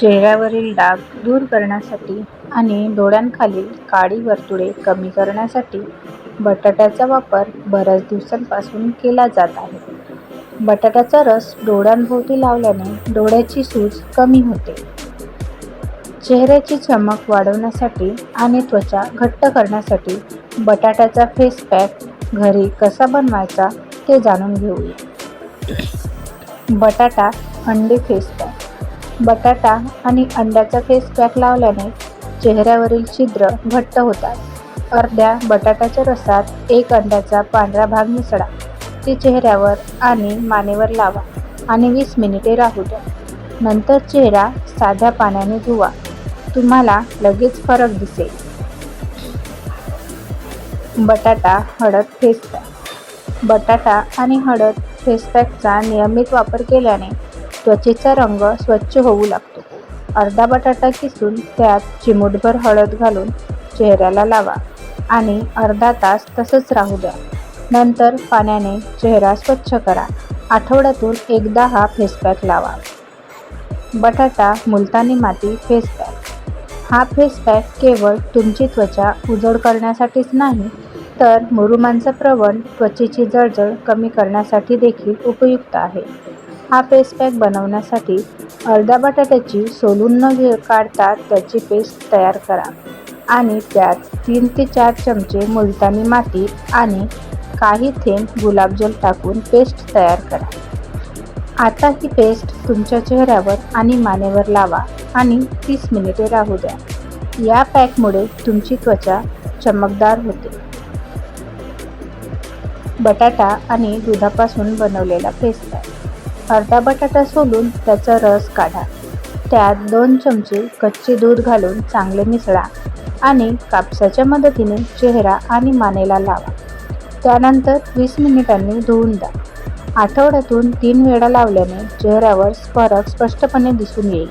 चेहऱ्यावरील डाग दूर करण्यासाठी आणि डोळ्यांखालील काळी वर्तुळे कमी करण्यासाठी बटाट्याचा वापर बऱ्याच दिवसांपासून केला जात आहे. बटाट्याचा रस डोळ्यांभोवती लावल्याने डोळ्याची सूज कमी होते. चेहऱ्याची चमक वाढवण्यासाठी आणि त्वचा घट्ट करण्यासाठी बटाट्याचा फेस पॅक घरी कसा बनवायचा ते जाणून घेऊया. बटाटा अंडे फेस बटाटा आणि अंड्याचा फेस पॅक लावल्याने चेहऱ्यावरील छिद्र घट्ट होतात. अर्ध्या बटाट्याच्या रसात एक अंड्याचा पांढरा भाग मिसळा. ते चेहऱ्यावर आणि मानेवर लावा आणि वीस मिनिटे राहू द्या. नंतर चेहरा साध्या पाण्याने धुवा. तुम्हाला लगेच फरक दिसेल. बटाटा हळद फेस पॅक बटाटा आणि हळद फेस पॅकचा नियमित वापर केल्याने त्वचेचा रंग स्वच्छ होऊ लागतो. अर्धा बटाटा किसून त्यात चिमूटभर हळद घालून चेहऱ्याला लावा आणि अर्धा तास तसंच राहू द्या. नंतर पाण्याने चेहरा स्वच्छ करा. आठवड्यातून एकदा हा फेस पॅक लावा. बटाटा मुलतानी माती फेसपॅक हा फेस पॅक केवळ तुमची त्वचा उजळ करण्यासाठीच नाही, तर मुरुमांचं प्रवण, त्वचेची जळजळ कमी करण्यासाठी देखील उपयुक्त आहे. हा पेस्ट पॅक बनवण्यासाठी अर्ध्या बटाट्याची सोलून न काढता त्याची पेस्ट तयार करा आणि त्यात तीन ते चार चमचे मुलतानी माती आणि काही थेंब गुलाबजल टाकून पेस्ट तयार करा. आता ही पेस्ट तुमच्या चेहऱ्यावर आणि मानेवर लावा आणि तीस मिनिटे राहू द्या. या पॅकमुळे तुमची त्वचा चमकदार होते. बटाटा आणि दुधापासून बनवलेला पेस्ट पॅक अर्धा बटाटा सोलून त्याचा रस काढा. त्यात दोन चमचे कच्चे दूध घालून चांगले मिसळा आणि कापसाच्या मदतीने चेहरा आणि मानेला लावा. त्यानंतर वीस मिनिटांनी धुवून द्या. आठवड्यातून तीन वेळा लावल्याने चेहऱ्यावर स्फरक स्पष्टपणे दिसून येईल.